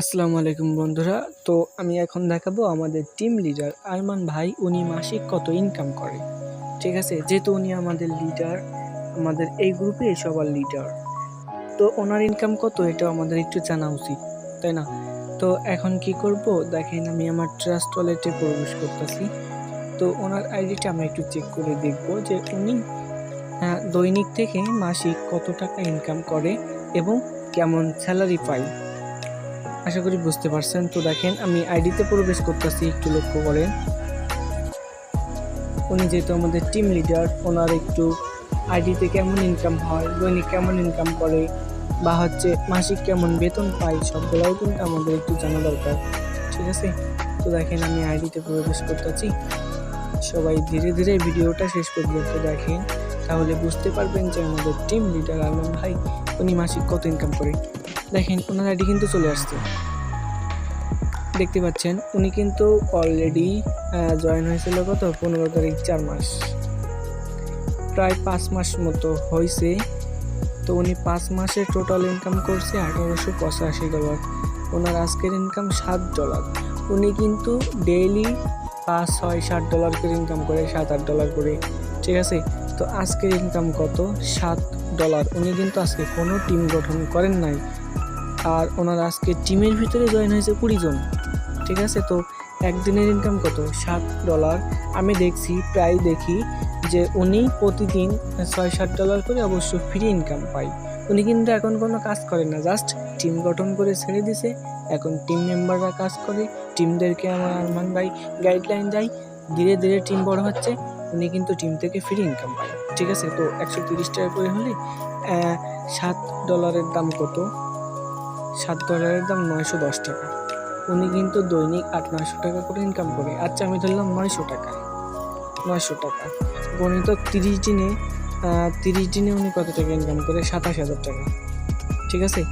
আসসালামু আলাইকুম বন্ধুরা। তো আমি এখন দেখাবো আমাদের টিম লিডার আরমান ভাই উনি মাসিক কত ইনকাম করে। ঠিক আছে? যেহেতু উনি আমাদের লিডার আমাদের এই গ্রুপে সবার লিডার তো ওনার ইনকাম কত এটা আমাদের একটু জানা উচিত তাই না? তো এখন কি করব? দেখেন আমি আমার ট্রাস্ট ওয়ালেটে প্রবেশ করতেছি। তো ওনার আইডিটা আমরা একটু চেক করে দেখব যে উনি আহ, দৈনিক থেকে মাসিক কত টাকা ইনকাম করে এবং কেমন স্যালারি পায়। আশা করি বুঝতে পারছেন। তো দেখেন, আমি আইডিতে প্রবেশ করতেছি, একটু লক্ষ্য করেন। উনি যেহেতু আমাদের টিম লিডার ওনার একটু আইডিতে কেমন ইনকাম হয়, দৈনিক কেমন ইনকাম করে, বা হচ্ছে মাসিক কেমন বেতন পায়, সবগুলোও কিন্তু আমাদের একটু জানা দরকার। ঠিক আছে? তো দেখেন, আমি আইডিতে প্রবেশ করতেছি। সবাই ধীরে ধীরে ভিডিওটা শেষ পর্যন্ত দেখেন। তাহলে বুঝতে পারবেন যে আমাদের টিম লিডার আলম ভাই, উনি মাসিক কত ইনকাম করে। দেখেন, ওনার আইডি কিন্তু চলে আসছে। দেখতে পাচ্ছেন, উনি কিন্তু অলরেডি জয়েন হয়েছিল কত? পনেরো তারিখ, চার মাস। প্রায় পাঁচ মাস মতো হয়েছে। তো উনি পাঁচ মাসে টোটাল ইনকাম করছে আঠারোশো পঁচাশি ডলার ওনার আজকের ইনকাম সাত ডলার উনি কিন্তু ডেইলি পাঁচ, ছয় ষাট ডলার করে ইনকাম করে, সাত, আট ডলার করে। ঠিক আছে? তো আজকের ইনকাম কত? সাত ডলার উনি কিন্তু আজকে কোনো টিম গঠন করেন নাই। আর ওনার আজকে টিমের ভিতরে জয়েন হয়েছে কুড়িজন ঠিক আছে? তো একদিনের ইনকাম কত? সাত ডলার আমি দেখছি, প্রায় দেখি যে উনি প্রতিদিন ছয় সাত ডলার করে অবশ্য ফ্রি ইনকাম পায়। উনি কিন্তু এখন কোনো কাজ করেন না। জাস্ট টিম গঠন করে ছেড়ে দিছে। এখন টিম মেম্বাররা কাজ করে। টিমদেরকে আমার আরমান ভাই গাইডলাইন দেয়। ধীরে ধীরে টিম বড় হচ্ছে। উনি কিন্তু টিম থেকে ফ্রি ইনকাম পায়। ঠিক আছে? তো একশো তিরিশ টাকা করে হলে সাত ডলারের দাম কত? সাত ডলারের দাম নয়শো দশ টাকা। উনি কিন্তু দৈনিক আট নয়শো টাকা করে ইনকাম করে। আচ্ছা আমি ধরলাম নয়শো টাকা নয়শো টাকা। গণিত তিরিশ দিনে তিরিশ দিনে উনি কত টাকা ইনকাম করে? সাতাশ হাজার টাকা। ঠিক আছে?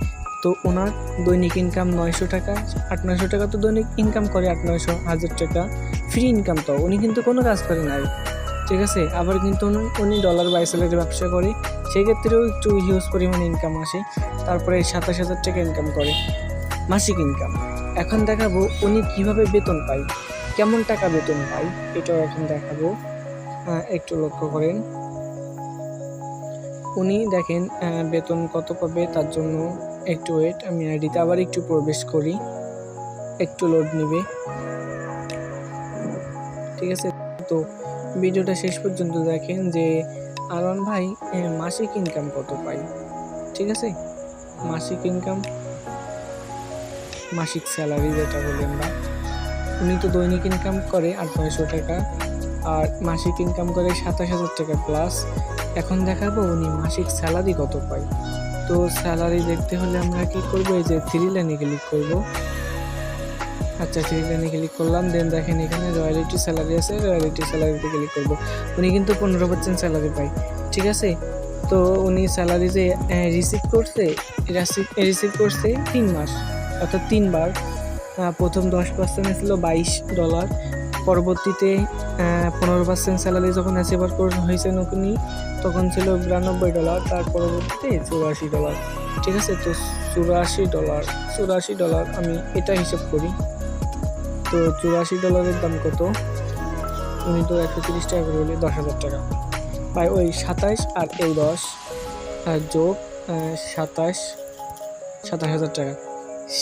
তো ওনার দৈনিক ইনকাম নয়শো টাকা, আট নয়শো টাকা তো দৈনিক ইনকাম করে আট নয়শো হাজার টাকা। ফ্রি ইনকাম তো। উনি কিন্তু কোনো কাজ করে নাই ঠিক আছে? আবার কিন্তু উনি- ডলার বাইসেলের ব্যবসা করে। সেক্ষেত্রেও একটু হিউজ পরিমাণে ইনকাম আসে। তারপরে সাতাশ হাজার টাকা ইনকাম করে। মাসিক ইনকাম এখন দেখাবো উনি কীভাবে বেতন পায়। কেমন টাকা বেতন পায়, এটাও এখন দেখাবো। একটু লক্ষ্য করেন। উনি দেখেন বেতন কত পাবে, তার জন্য একটু ওয়েট আমি আইডিতে আবার একটু প্রবেশ করি। একটু লোড নিবে। ঠিক আছে? তো ভিডিওটা শেষ পর্যন্ত দেখেন যে আরন ভাই মাসিক ইনকাম কত পাই ঠিক আছে? মাসিক ইনকাম মাসিক স্যালারি যেটা বলি আমরা উনি তো দৈনিক ইনকাম করে আট, নয়শো টাকা, আর মাসিক ইনকাম করে সাতাশ হাজার টাকা প্লাস এখন দেখাবো উনি মাসিক স্যালারি কত পায়। তো স্যালারি দেখতে হলে আমরা কি করব? এই যে থ্রি লাইনে ক্লিক করব। আচ্ছা লাইনে ক্লিক করলাম দেন দেখেন এখানে রয়্যালিটি স্যালারি আছে রয়্যালিটি স্যালারিতে ক্লিক করব। উনি কিন্তু পনেরো পার্সেন্ট স্যালারি পায়, ঠিক আছে? তো উনি স্যালারি যে রিসিভ করছে রিসিভ করছে তিন মাস, অর্থাৎ তিনবার। প্রথম দশ পার্সেন্ট ছিল বাইশ ডলার পরবর্তীতে পনেরো পার্সেন্ট স্যালারি যখন অ্যাচিভার হয়েছে উনি তখন ছিল বিরানব্বই ডলার তার পরবর্তীতে চুরাশি ডলার ঠিক আছে? তো চুরাশি ডলার চুরাশি ডলার আমি এটা হিসাব করি। তো চুরাশি ডলারের দাম কত? উনি তো একশো তিরিশ টাকা করে হলে দশ হাজার টাকা। প্রায় ওই সাতাশ আর এই দশ যোগ সাতাশ সাতাশ হাজার টাকা।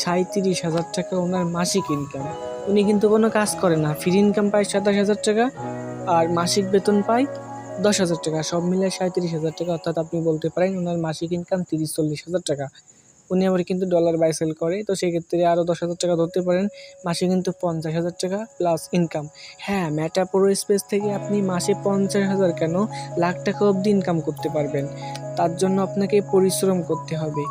সাঁত্রিশ হাজার টাকা ওনার মাসিক ইনকাম উনি কিন্তু কোনো কাজ করে না। ফ্রি ইনকাম পায় সাতাশ হাজার টাকা আর মাসিক বেতন পায় দশ হাজার টাকা। সব মিলে সাঁত্রিশ হাজার টাকা। অর্থাৎ আপনি বলতে পারেন, ওনার মাসিক ইনকাম তিরিশ চল্লিশ হাজার টাকা। উনি আবার কিন্তু ডলার বাই সেল করে, তো সেক্ষেত্রে আরও দশ হাজার টাকা ধরতে পারেন। মাসে কিন্তু পঞ্চাশ হাজার টাকা প্লাস ইনকাম হ্যাঁ ম্যাটা ম্যাটাপোরো স্পেস থেকে আপনি মাসে পঞ্চাশ হাজার কেন? লাখ টাকা অবধি ইনকাম করতে পারবেন। তার জন্য আপনাকে পরিশ্রম করতে হবে।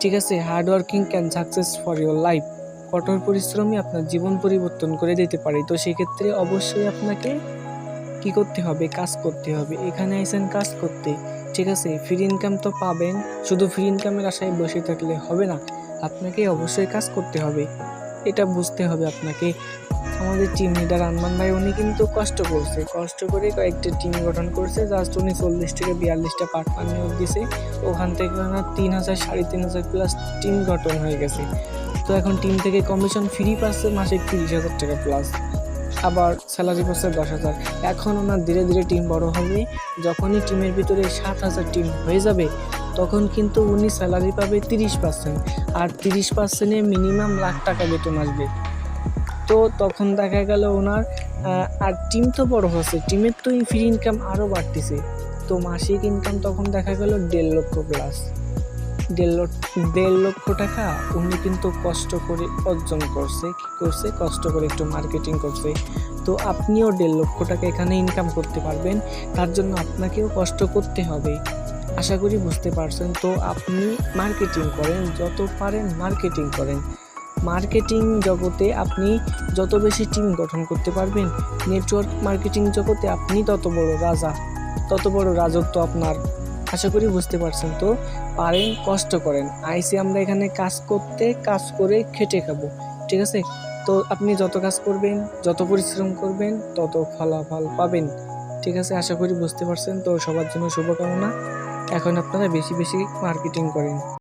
ঠিক আছে? Hard working can success for your life কঠোর পরিশ্রমই আপনার জীবন পরিবর্তন করে দিতে পারে। তো সেক্ষেত্রে অবশ্যই আপনাকে কি করতে হবে? কাজ করতে হবে। এখানে আইসেন কাজ করতে। ঠিক আছে ফ্রি ইনকাম তো পাবেন, শুধু ফ্রি ইনকামের আশায় বসে থাকলে হবে না, আপনাকে অবশ্যই কাজ করতে হবে, এটা বুঝতে হবে আপনাকে। আমাদের টিম লিডার আনমান ভাই, উনি কিন্তু কষ্ট করছে, কষ্ট করে কয়েকটা টিম গঠন করছে জাস্ট উনি চল্লিশ থেকে বিয়াল্লিশটা পার্টনার নিয়োগ দিছে, ওখান থেকে ওনার তিন হাজার, সাড়ে তিন হাজার প্লাস টিম গঠন হয়ে গেছে। তো এখন টিম থেকে কমিশন ফ্রি পাচ্ছে, মাসে তিরিশ হাজার টাকা প্লাস আবার স্যালারি পাচ্ছে দশ হাজার। এখন ওনার ধীরে ধীরে টিম বড় হবে। যখনই টিমের ভিতরে সাত হাজার টিম হয়ে যাবে, তখন কিন্তু উনি স্যালারি পাবে তিরিশ পার্সেন্ট আর তিরিশ পার্সেন্টে মিনিমাম লাখ টাকা বেতন আসবে। তো তখন দেখা গেল ওনার আর টিম তো বড় হচ্ছে। টিমের তো ফ্রি ইনকাম আরও বাড়তেছে। তো মাসিক ইনকাম তখন দেখা গেল দেড় লক্ষ প্লাস দেড় লক্ষ দেড় লক্ষ টাকা উনি কিন্তু কষ্ট করে অর্জন করছে, কি করছে? কষ্ট করে একটু মার্কেটিং করছে। তো আপনিও দেড় লক্ষ টাকা এখানে ইনকাম করতে পারবেন, তার জন্য আপনাকেও কষ্ট করতে হবে। আশা করি বুঝতে পারছেন। তো আপনি মার্কেটিং করেন, যত পারেন মার্কেটিং করেন। মার্কেটিং জগতে আপনি যত বেশি টিম গঠন করতে পারবেন নেটওয়ার্ক মার্কেটিং জগতে আপনি তত বড় রাজা, তত বড় রাজত্ব আপনার। আশা করি বুঝতে পারছেন তো। পারেন, কষ্ট করেন। আইসি আমরা এখানে কাজ করতে, কাজ করে খেটে খাব, ঠিক আছে? তো আপনি যত কাজ করবেন, যত পরিশ্রম করবেন, তত ফলাফল পাবেন, ঠিক আছে? আশা করি বুঝতে পারছেন তো। সবার জন্য শুভকামনা। এখন আপনারা বেশি বেশি মার্কেটিং করেন।